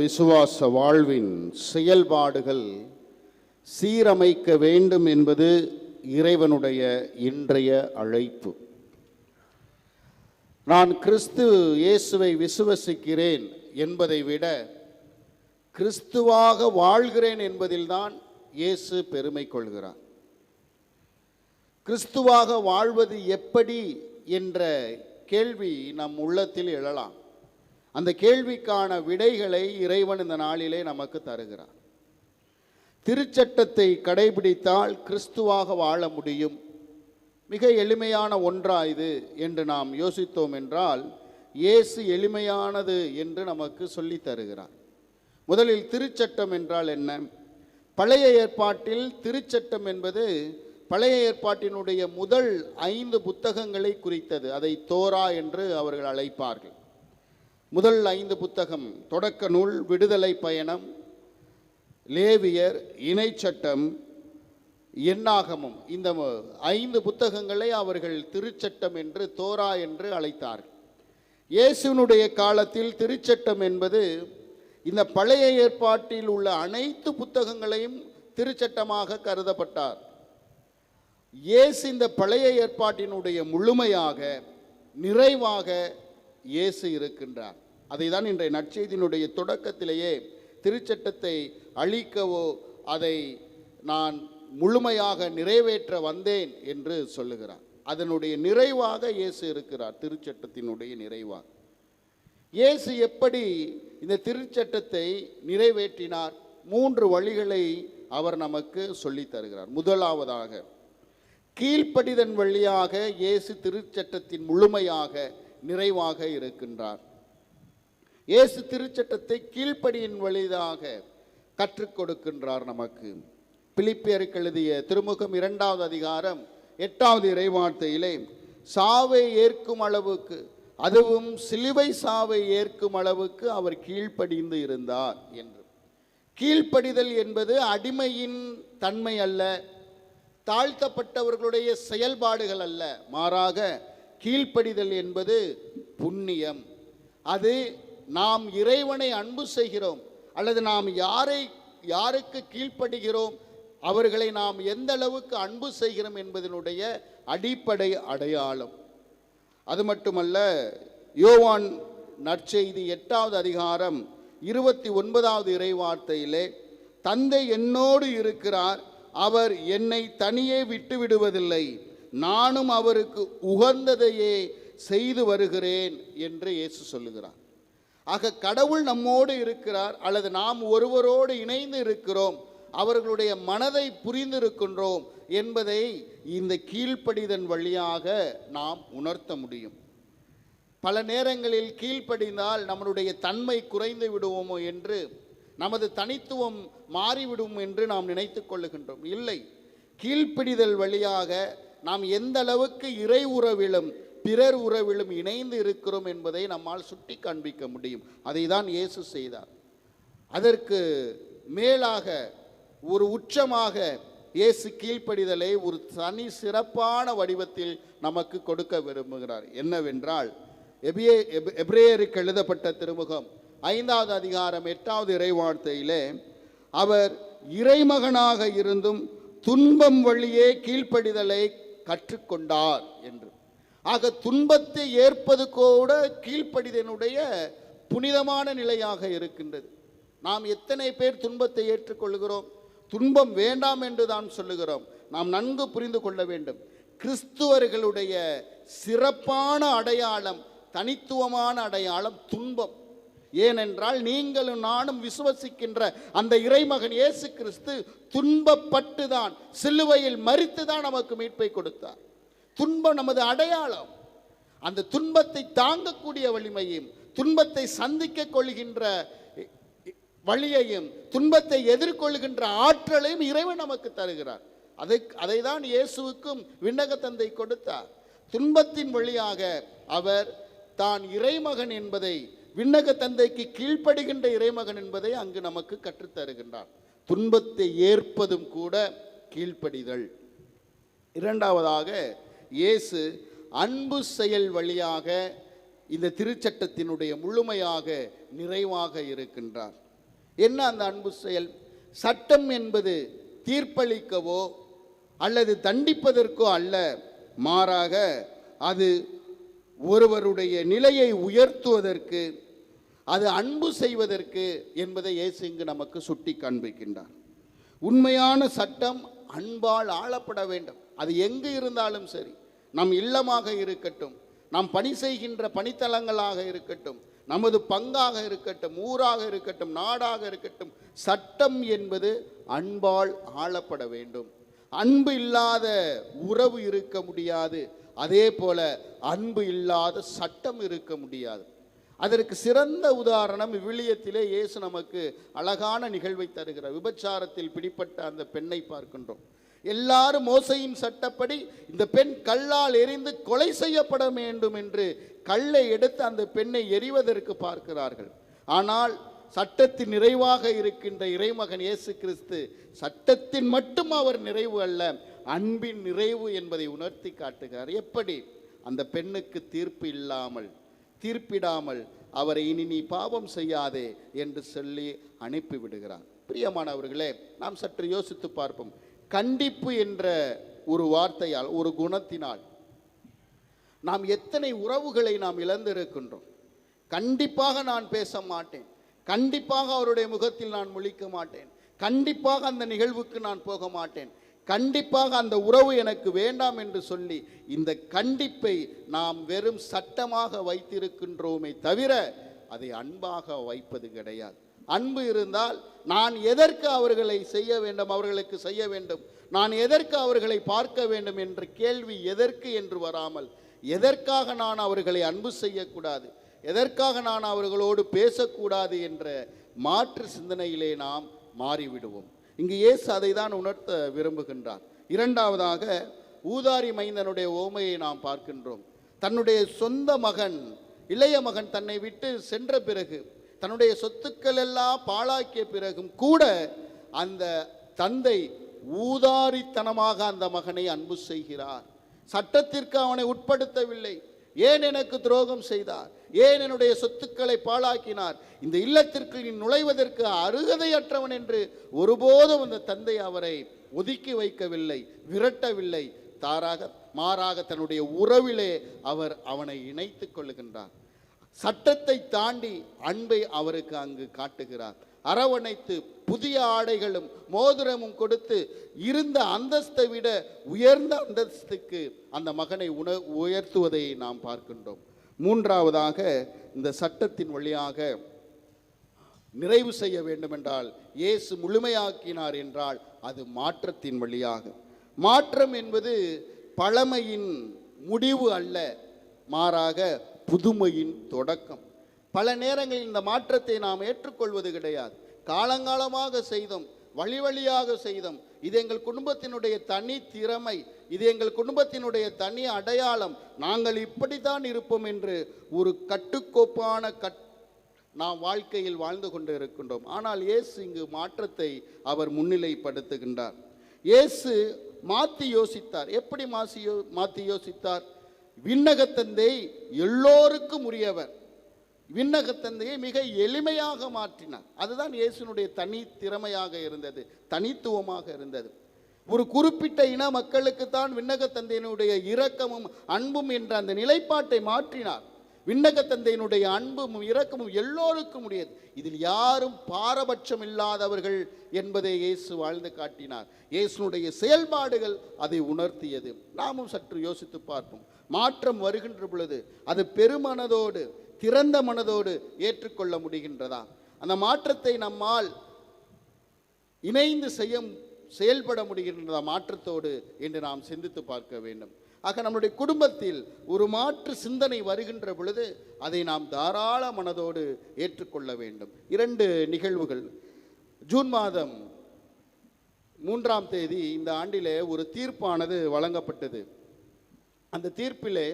விசுவாச வாழ்வின் செயல்பாடுகள் சீரமைக்க வேண்டும் என்பது இறைவனுடைய இன்றைய அழைப்பு. நான் கிறிஸ்து இயேசுவை விசுவசிக்கிறேன் என்பதை விட கிறிஸ்துவாக வாழ்கிறேன் என்பதில்தான் இயேசு பெருமை கொள்கிறார். கிறிஸ்துவாக வாழ்வது எப்படி என்ற கேள்வி நம் உள்ளத்தில் எழலாம். அந்த கேள்விக்கான விடைகளை இறைவன் இந்த நாளிலே நமக்கு தருகிறார் திருச்சட்டத்தை கடைபிடித்தால் கிறிஸ்துவாக வாழ முடியும். மிக எளிமையான ஒன்றா இது என்று நாம் யோசித்தோம் என்றால் இயேசு எளிமையானது என்று நமக்கு சொல்லித் தருகிறார். முதலில் திருச்சட்டம் என்றால் என்ன? பழைய ஏற்பாட்டில் திருச்சட்டம் என்பது பழைய ஏற்பாட்டினுடைய முதல் ஐந்து புத்தகங்களை குறித்தது. அதை தோரா என்று அவர்கள் அழைப்பார்கள். முதல் ஐந்து புத்தகம் தொடக்க நூல் விடுதலை பயணம் லேவியர் இணைச்சட்டம் எண்ணாகமும். இந்த ஐந்து புத்தகங்களை அவர்கள் திருச்சட்டம் என்று தோரா என்று அழைத்தார்கள் இயேசுனுடைய காலத்தில் திருச்சட்டம் என்பது இந்த பழைய ஏற்பாட்டில் உள்ள அனைத்து புத்தகங்களையும் திருச்சட்டமாக கருதப்பட்டார். இயேசு இந்த பழைய ஏற்பாட்டினுடைய முழுமையாக நிறைவாக இயேசு இருக்கின்றார். அதை தான் இன்றைய நற்செய்தியினுடைய தொடக்கத்திலேயே திருச்சட்டத்தை அழிக்கவோ அதை நான் முழுமையாக நிறைவேற்ற வந்தேன் என்று சொல்லுகிறார். அதனுடைய நிறைவாக இயேசு இருக்கிறார் திருச்சட்டத்தினுடைய நிறைவாக. இயேசு எப்படி இந்த திருச்சட்டத்தை நிறைவேற்றினார்? மூன்று வழிகளை அவர் நமக்கு சொல்லித் தருகிறார். முதலாவதாக கீழ்ப்படிதன் வழியாக இயேசு திருச்சட்டத்தின் முழுமையாக நிறைவாக இருக்கின்றார். இயேசு திருச்சட்டத்தை கீழ்ப்படியின் வழியாக கற்றுக் கொடுக்கின்றார் நமக்கு. பிலிப்பியருக்கு எழுதிய திருமுகம் இரண்டாவது அதிகாரம் எட்டாவது இறைவார்த்தையிலே சாவை ஏற்கும் அளவுக்கு அதுவும் சிலுவை சாவை ஏற்கும் அளவுக்கு அவர் கீழ்ப்படிந்து இருந்தார் என்று. கீழ்ப்படிதல் என்பது அடிமையின் தன்மை அல்ல தாழ்த்தப்பட்டவர்களுடைய செயல்பாடுகள் அல்ல. மாறாக கீழ்ப்படிதல் என்பது புண்ணியம். அது நாம் இறைவனை அன்பு செய்கிறோம் அல்லது நாம் யாரை யாருக்கு கீழ்ப்படுகிறோம் அவர்களை நாம் எந்த அளவுக்கு அன்பு செய்கிறோம் என்பதனுடைய அடிப்படை அடையாளம். அது மட்டுமல்ல யோவான் நற்செய்தி எட்டாவது அதிகாரம் இருபத்தி ஒன்பதாவது இறைவார்த்தையிலே தந்தை என்னோடு இருக்கிறார் அவர் என்னை தனியே விட்டு விடுவதில்லை நானும் அவருக்கு உகந்ததையே செய்து வருகிறேன் என்று இயேசு சொல்லுகிறார். ஆக கடவுள் நம்மோடு இருக்கிறார் அல்லது நாம் ஒருவரோடு இணைந்து இருக்கிறோம் அவர்களுடைய மனதை புரிந்திருக்கின்றோம் என்பதை இந்த கீழ்ப்படிதன் வழியாக நாம் உணர்த்த முடியும். பல நேரங்களில் கீழ்ப்படிந்தால் நம்மளுடைய தன்மை குறைந்து விடுவோமோ என்று நமது தனித்துவம் மாறிவிடும் என்று நாம் நினைத்து கொள்ளுகின்றோம். இல்லை கீழ்ப்பிடிதல் வழியாக நாம் எந்த அளவுக்கு இறை உறவிலும் பிறர் உறவிலும் இணைந்து இருக்கிறோம் என்பதை நம்மால் சுட்டி காண்பிக்க முடியும். அதை தான் இயேசு செய்தார். அதற்கு மேலாக ஒரு உச்சமாக இயேசு கீழ்ப்படிதலை ஒரு தனி சிறப்பான வடிவத்தில் நமக்கு கொடுக்க விரும்புகிறார். என்னவென்றால் எபியே எப்ரேயருக்கு எழுதப்பட்ட திருமுகம் ஐந்தாவது அதிகாரம் எட்டாவது இறைவார்த்தையிலே அவர் இறைமகனாக இருந்தும் துன்பம் வழியே கீழ்ப்படிதலை கற்றுக்கொண்டார் என்று. ஆக துன்பத்தை ஏற்பது கூட கீழ்ப்படிதனுடைய புனிதமான நிலையாக இருக்கின்றது. நாம் எத்தனை பேர் துன்பத்தை ஏற்றுக்கொள்கிறோம் துன்பம் வேண்டாம் என்று தான் சொல்லுகிறோம். நாம் நன்கு புரிந்து கொள்ள வேண்டும். கிறிஸ்துவர்களுடைய சிறப்பான அடையாளம் தனித்துவமான அடையாளம் துன்பம். ஏனென்றால் நீங்களும் நானும் விசுவசிக்கின்ற அந்த இறைமகன் இயேசு கிறிஸ்து துன்பப்பட்டு தான் சிலுவையில் மறித்து தான் நமக்கு மீட்பை கொடுத்தார். துன்பம் நமது அடையாளம். அந்த துன்பத்தை தாங்கக்கூடிய வலிமையும் துன்பத்தை சந்திக்க கொள்கின்ற வழியையும் துன்பத்தை எதிர்கொள்கின்ற ஆற்றலையும் இறைவன் நமக்கு தருகிறார். அதை அதை தான் இயேசுவுக்கும் விண்ணக தந்தை கொடுத்தார். துன்பத்தின் வழியாக அவர் தான் இறைமகன் என்பதை விண்ணக தந்தைக்கு கீழ்ப்படுகின்ற இறைமகன் என்பதை அங்கு நமக்கு கற்றுத்தருகின்றார் துன்பத்தை ஏற்பதும் கூட கீழ்ப்படிதல். இரண்டாவதாக இயேசு அன்பு செயல் வழியாக இந்த திருச்சட்டத்தினுடைய முழுமையாக நிறைவாக இருக்கின்றார். என்ன அந்த அன்பு செயல்? சட்டம் என்பது தீர்ப்பளிக்கவோ அல்லது தண்டிப்பதற்கோ அல்ல மாறாக அது ஒருவருடைய நிலையை உயர்த்துவதற்கு அது அன்பு செய்வதற்கு என்பதை இயேசு இங்கு நமக்கு சுட்டி காண்பிக்கின்றார். உண்மையான சட்டம் அன்பால் ஆளப்பட வேண்டும். அது எங்கு இருந்தாலும் சரி. நம் இல்லமாக இருக்கட்டும். நாம் பணி செய்கின்ற பணித்தலங்களாக இருக்கட்டும். நமது பங்காக இருக்கட்டும் ஊராக இருக்கட்டும் நாடாக இருக்கட்டும் சட்டம் என்பது அன்பால் ஆளப்பட வேண்டும். அன்பு இல்லாத உறவு இருக்க முடியாது. அதே போல அன்பு இல்லாத சட்டம் இருக்க முடியாது. அதற்கு சிறந்த உதாரணம் விவிலியத்திலே இயேசு நமக்கு அழகான நிகழ்வை தருகிறார். விபச்சாரத்தில் பிடிப்பட்ட அந்த பெண்ணை பார்க்கின்றோம். எல்லாரும் மோசையின் சட்டப்படி இந்த பெண் கல்லால் எரிந்து கொலை செய்யப்பட வேண்டும் என்று கல்லை எடுத்து அந்த பெண்ணை எறிவதற்கு பார்க்கிறார்கள். ஆனால் சட்டத்தின் நிறைவாக இருக்கின்ற இறைமகன் இயேசு கிறிஸ்து சட்டத்தின் மட்டும் அவர் நிறைவு அல்ல அன்பின் நிறைவு என்பதை உணர்த்தி காட்டுகிறார். எப்படி? அந்த பெண்ணுக்கு தீர்ப்பு இல்லாமல் தீர்ப்பிடாமல் அவரை இனி நீ பாவம் செய்யாதே என்று சொல்லி அனுப்பிவிடுகிறார் பிரியமானவர்களே நாம் சற்று யோசித்து பார்ப்போம். கண்டிப்பு என்ற ஒரு வார்த்தையால் ஒரு குணத்தினால் நாம் எத்தனை உறவுகளை நாம் இழந்திருக்கின்றோம். கண்டிப்பாக நான் பேச மாட்டேன். கண்டிப்பாக அவருடைய முகத்தில் நான் முழிக்க மாட்டேன். கண்டிப்பாக அந்த நிகழ்வுக்கு நான் போக மாட்டேன். கண்டிப்பாக அந்த உறவு எனக்கு வேண்டாம் என்று சொல்லி இந்த கண்டிப்பை நாம் வெறும் சட்டமாக வைத்திருக்கின்றோமே தவிர அதை அன்பாக வைப்பது கிடையாது. அன்பு இருந்தால் நான் எதற்கு அவர்களை செய்ய வேண்டும் அவர்களுக்கு செய்ய வேண்டும்? நான் எதற்கு அவர்களை பார்க்க வேண்டும் என்ற கேள்வி எதற்கு என்று வராமல் எதற்காக நான் அவர்களை அன்பு செய்யக்கூடாது எதற்காக நான் அவர்களோடு பேசக்கூடாது என்ற மாற்று சிந்தனையிலே நாம் மாறிவிடுவோம். இங்கு இயேசு அதை தான் உணர்த்த விரும்புகின்றார். இரண்டாவதாக ஊதாரி மைந்தனுடைய ஓமையை நாம் பார்க்கின்றோம். தன்னுடைய சொந்த மகன் இளைய மகன் தன்னை விட்டு சென்ற பிறகு தன்னுடைய சொத்துக்கள் எல்லாம் பாழாக்கிய பிறகும் கூட அந்த தந்தை ஊதாரித்தனமாக அந்த மகனை அன்பு செய்கிறார். சட்டத்திற்கு அவனை உட்படுத்தவில்லை. ஏன் எனக்கு துரோகம் செய்தார்? ஏன் என்னுடைய சொத்துக்களை பாழாக்கினார்? இந்த இல்லத்திற்கு நீ நுழைவதற்கு அருகதையற்றவன் என்று ஒருபோதும் அந்த தந்தை அவரை ஒதுக்கி வைக்கவில்லை விரட்டவில்லை. தாராக மாறாக தன்னுடைய உறவிலே அவர் அவனை இணைத்துக் கொள்ளுகின்றார். சட்டத்தை தாண்டி அன்பை அவருக்கு அங்கு காட்டுகிறார். அரவணைத்து புதிய ஆடைகளும் மோதிரமும் கொடுத்து இருந்த அந்தஸ்தை விட உயர்ந்த அந்தஸ்துக்கு அந்த மகனை உண உயர்த்துவதை நாம் பார்க்கின்றோம். மூன்றாவதாக இந்த சட்டத்தின் வழியாக நிறைவு செய்ய வேண்டுமென்றால் இயேசு முழுமையாக்கினார் என்றால் அது மாற்றத்தின் வழியாக. மாற்றம் என்பது பழமையின் முடிவு அல்ல. மாறாக புதுமையின் தொடக்கம். பல நேரங்களில் இந்த மாற்றத்தை நாம் ஏற்றுக்கொள்வது கிடையாது. காலங்காலமாக செய்தோம் வழி வழியாக செய்தோம். இது எங்கள் குடும்பத்தினுடைய தனி திறமை இது எங்கள் குடும்பத்தினுடைய தனி அடையாளம். நாங்கள் இப்படித்தான் இருப்போம் என்று ஒரு கட்டுக்கோப்பான கட் நாம் வாழ்க்கையில் வாழ்ந்து கொண்டு இருக்கின்றோம். ஆனால் இயேசு இங்கு மாற்றத்தை அவர் முன்னிலைப்படுத்துகின்றார். இயேசு மாற்றி யோசித்தார். எப்படி மாசி யோ மாற்றி யோசித்தார்? விண்ணகத்தந்தை எல்லோருக்கும் உரியவர் விண்ணகத்தந்தையை மிக எளிமையாக மாற்றினார். அதுதான் இயேசுனுடைய தனி திறமையாக இருந்தது தனித்துவமாக இருந்தது. ஒரு குறிப்பிட்ட இன மக்களுக்குத்தான் விண்ணகத்தந்தையினுடைய இரக்கமும் அன்பும் என்ற அந்த நிலைப்பாட்டை மாற்றினார். விண்ணகத்தந்தையினுடைய அன்பும் இரக்கமும் எல்லோருக்கும் உடையது. இதில் யாரும் பாரபட்சம் இல்லாதவர்கள் என்பதை இயேசு வாழ்ந்து காட்டினார். இயேசுனுடைய செயல்பாடுகள் அதை உணர்த்தியது. நாமும் சற்று யோசித்து பார்ப்போம். மாற்றம் வருகின்ற பொழுது அது பெருமனதோடு திறந்த மனதோடு ஏற்றுக்கொள்ள முடிகின்றதா? அந்த மாற்றத்தை நம்மால் இணைந்து செய்ய செயல்பட முடிகின்றதா மாற்றத்தோடு என்று நாம் சிந்தித்து பார்க்க வேண்டும். ஆக நம்முடைய குடும்பத்தில் ஒரு மாற்று சிந்தனை வருகின்ற பொழுது அதை நாம் தாராள மனதோடு ஏற்றுக்கொள்ள வேண்டும். இரண்டு நிகழ்வுகள். ஜூன் மாதம் மூன்றாம் தேதி இந்த ஆண்டிலே ஒரு தீர்ப்பானது வழங்கப்பட்டது. அந்த தீர்ப்பிலே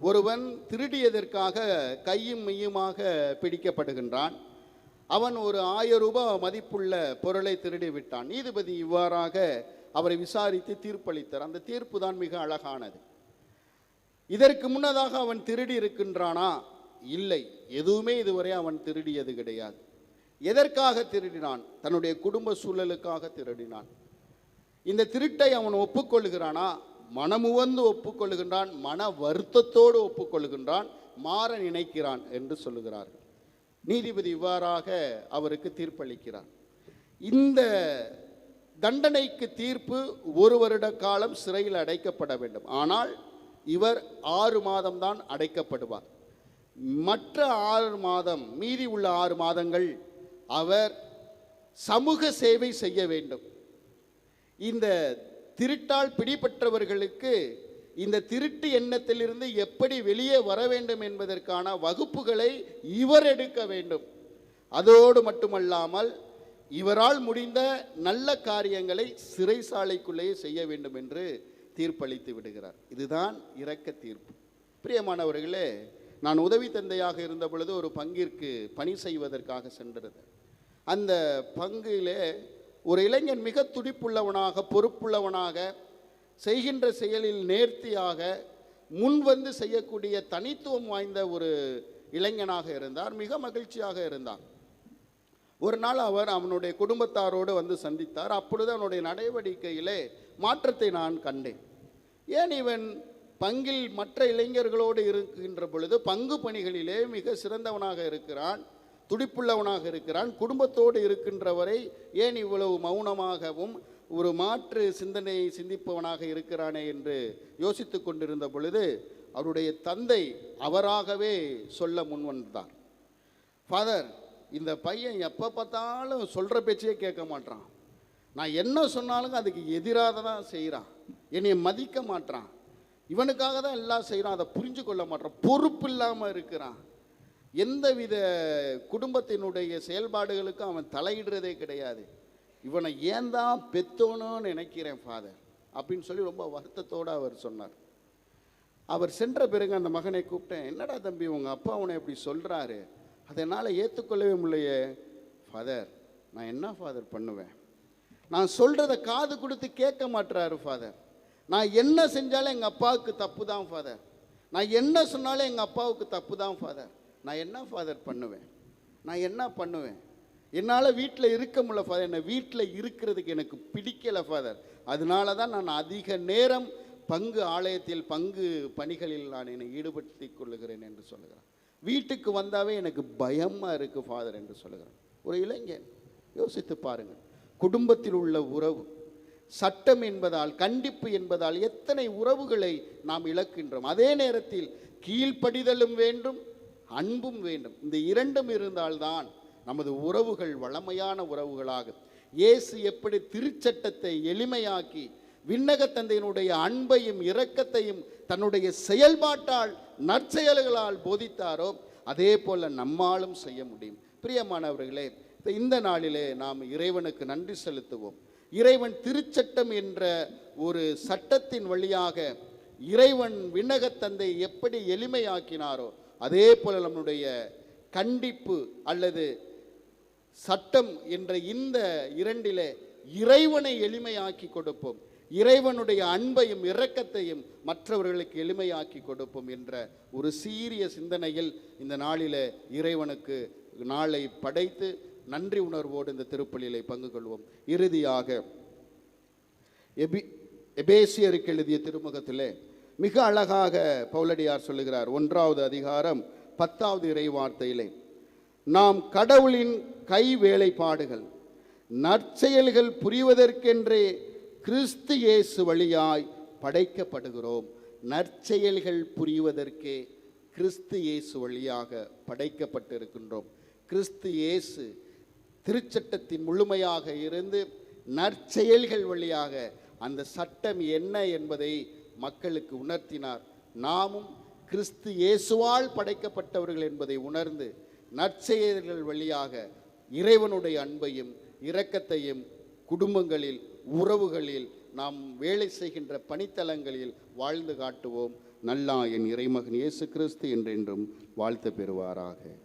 ஒருவன் திருடியதற்காக கையும் மெய்யுமாக பிடிக்கப்படுகின்றான். அவன் ஒரு ஆயிரம் ரூபாய் மதிப்புள்ள பொருளை திருடி விட்டான் நீதிபதி இவ்வாறாக அவரை விசாரித்து தீர்ப்பளித்தார். அந்த தீர்ப்பு தான் மிக அழகானது. இதற்கு முன்னதாக அவன் திருடி இருக்கின்றானா? இல்லை. எதுவுமே இதுவரை அவன் திருடியது கிடையாது. எதற்காக திருடினான்? தன்னுடைய குடும்ப சூழலுக்காக திருடினான். இந்த திருட்டை அவன் ஒப்புக்கொள்கிறானா மனமுவந்து ஒப்புக்கொள்கின்றான் மன வருத்தத்தோடு ஒப்புக்கொள்கின்றான் மாற நினைக்கிறான் என்று சொல்லுகிறார்கள் நீதிபதி இவ்வாறாக அவருக்கு தீர்ப்பளிக்கிறார். இந்த தண்டனைக்கு தீர்ப்பு ஒரு வருட காலம் சிறையில் அடைக்கப்பட வேண்டும். ஆனால் இவர் ஆறு மாதம்தான் அடைக்கப்படுவார். மற்ற ஆறு மாதம் மீதி உள்ள ஆறு மாதங்கள் அவர் சமூக சேவை செய்ய வேண்டும். இந்த திருட்டால் பிடிபட்டவர்களுக்கு இந்த திருட்டு எண்ணத்திலிருந்து எப்படி வெளியே வர வேண்டும் என்பதற்கான வகுப்புகளை இவர் எடுக்க வேண்டும். அதோடு மட்டுமல்லாமல் இவரால் முடிந்த நல்ல காரியங்களை சிறைசாலைக்குள்ளேயே செய்ய வேண்டும் என்று தீர்ப்பளித்து விடுகிறார். இதுதான் இரக்க தீர்ப்பு. பிரியமானவர்களே நான் உதவி தந்தையாக இருந்த பொழுது ஒரு பங்கிற்கு பணி செய்வதற்காக சென்றிருந்தேன் அந்த பங்கிலே ஒரு இளைஞன் மிக துடிப்புள்ளவனாக பொறுப்புள்ளவனாக செய்கின்ற செயலில் நேர்த்தியாக முன் வந்து செய்யக்கூடிய தனித்துவம் வாய்ந்த ஒரு இளைஞனாக இருந்தார். மிக மகிழ்ச்சியாக இருந்தார். ஒரு நாள் அவர் அவனுடைய குடும்பத்தாரோடு வந்து சந்தித்தார். அப்பொழுது அவனுடைய நடவடிக்கையிலே மாற்றத்தை நான் கண்டேன். ஏன் இவன் பங்கில் மற்ற இளைஞர்களோடு இருக்கின்ற பொழுது பங்கு பணிகளிலே மிக சிறந்தவனாக இருக்கிறான் துடிப்புள்ளவனாக இருக்கிறான் குடும்பத்தோடு இருக்கின்றவரை ஏன் இவ்வளவு மௌனமாகவும் ஒரு மாற்று சிந்தனையை சிந்திப்பவனாக இருக்கிறானே என்று யோசித்து கொண்டிருந்த பொழுது அவருடைய தந்தை அவராகவே சொல்ல முன்வந்தார் ஃபாதர் இந்த பையன் எப்போ பார்த்தாலும் சொல்கிற பேச்சையே கேட்க மாட்டான் நான் என்ன சொன்னாலும் அதுக்கு எதிராக தான் செய்கிறான் என்னையை மதிக்க மாட்றான். இவனுக்காக தான் எல்லாம் செய்கிறான் அதை புரிஞ்சு கொள்ள மாட்டான் பொறுப்பு இல்லாமல் இருக்கிறான். எந்தவித குடும்பத்தினுடைய செயல்பாடுகளுக்கும் அவன் தலையிடுறதே கிடையாது. இவனை ஏன் தான் பெத்தோணும்னு நினைக்கிறேன் ஃபாதர் அப்படின்னு சொல்லி ரொம்ப வருத்தத்தோடு அவர் சொன்னார். அவர் சென்ற பிறகு அந்த மகனை கூப்பிட்டேன். என்னடா தம்பி உங்கள் அப்பா உன்னை இப்படி சொல்கிறாரு அதனால் ஏற்றுக்கொள்ளவே முடியலையே ஃபாதர் நான் என்ன ஃபாதர் பண்ணுவேன்? நான் சொல்கிறத காது கொடுத்து கேட்க மாட்டுறாரு ஃபாதர் நான் என்ன செஞ்சாலும் எங்கள் அப்பாவுக்கு தப்பு தான் ஃபாதர் நான் என்ன சொன்னாலும் எங்கள் அப்பாவுக்கு தப்பு தான் ஃபாதர் நான் என்ன ஃபாதர் பண்ணுவேன்? நான் என்ன பண்ணுவேன்? என்னால் வீட்டில் இருக்க முடியல ஃபாதர் என்னை வீட்டில் இருக்கிறதுக்கு எனக்கு பிடிக்கலை ஃபாதர் அதனால தான் நான் அதிக நேரம் பங்கு ஆலயத்தில் பங்கு பணிகளில் நான் என்னை ஈடுபடுத்தி கொள்ளுகிறேன் என்று சொல்லுகிறான் வீட்டுக்கு வந்தாவே எனக்கு பயமாக இருக்குது ஃபாதர் என்று சொல்லுகிறான் ஒரு இளைஞன் யோசித்து பாருங்கள். குடும்பத்தில் உள்ள உறவு சட்டம் என்பதால் கண்டிப்பு என்பதால் எத்தனை உறவுகளை நாம் இழக்கின்றோம். அதே நேரத்தில் கீழ்ப்படிதலும் வேண்டும் அன்பும் வேண்டும். இந்த இரண்டும் இருந்தால்தான் நமது உறவுகள் வளமையான உறவுகளாகும் இயேசு எப்படி திருச்சட்டத்தை எளிமையாக்கி விண்ணக தந்தையினுடைய அன்பையும் இரக்கத்தையும் தன்னுடைய செயல்பாட்டால் நற்செயல்களால் போதித்தாரோ அதே போல நம்மாலும் செய்ய முடியும். பிரியமானவர்களே இந்த நாளிலே நாம் இறைவனுக்கு நன்றி செலுத்துவோம். இறைவன் திருச்சட்டம் என்ற ஒரு சட்டத்தின் வழியாக இறைவன் விண்ணகத்தந்தை எப்படி எளிமையாக்கினாரோ அதே போல் நம்முடைய கண்டிப்பு அல்லது சட்டம் என்ற இந்த இரண்டிலே இறைவனை எளிமையாக்கி கொடுப்போம். இறைவனுடைய அன்பையும் இரக்கத்தையும் மற்றவர்களுக்கு எளிமையாக்கி கொடுப்போம் என்ற ஒரு சீரிய சிந்தனையில் இந்த நாளில் இறைவனுக்கு நாளை படைத்து நன்றி உணர்வோடு இந்த திருப்பலியிலே பங்கு கொள்வோம். இறுதியாக எபி எபேசியருக்கு எழுதிய திருமுகத்திலே மிக அழகாக பௌலடியார் சொல்லுகிறார். ஒன்றாவது அதிகாரம் பத்தாவது இறை வார்த்தையிலே நாம் கடவுளின் கை வேலைப்பாடுகள் நற்செயல்கள் புரிவதற்கென்றே கிறிஸ்து இயேசு வழியாய் படைக்கப்படுகிறோம். நற்செயல்கள் புரிவதற்கே கிறிஸ்து இயேசு வழியாக படைக்கப்பட்டிருக்கின்றோம். கிறிஸ்து இயேசு திருச்சட்டத்தின் முழுமையாக இருந்து நற்செயல்கள் வழியாக அந்த சட்டம் என்ன என்பதை மக்களுக்கு உணர்த்தினார். நாமும் கிறிஸ்து இயேசுவால் படைக்கப்பட்டவர்கள் என்பதை உணர்ந்து நற்செயல்கள் வழியாக இறைவனுடைய அன்பையும் இரக்கத்தையும் குடும்பங்களில் உறவுகளில் நாம் வேலை செய்கின்ற பணித்தலங்களில் வாழ்ந்து காட்டுவோம். நல்லா என் இறைமகன் இயேசு கிறிஸ்து என்றென்றும் வாழ்த்து பெறுவாராக.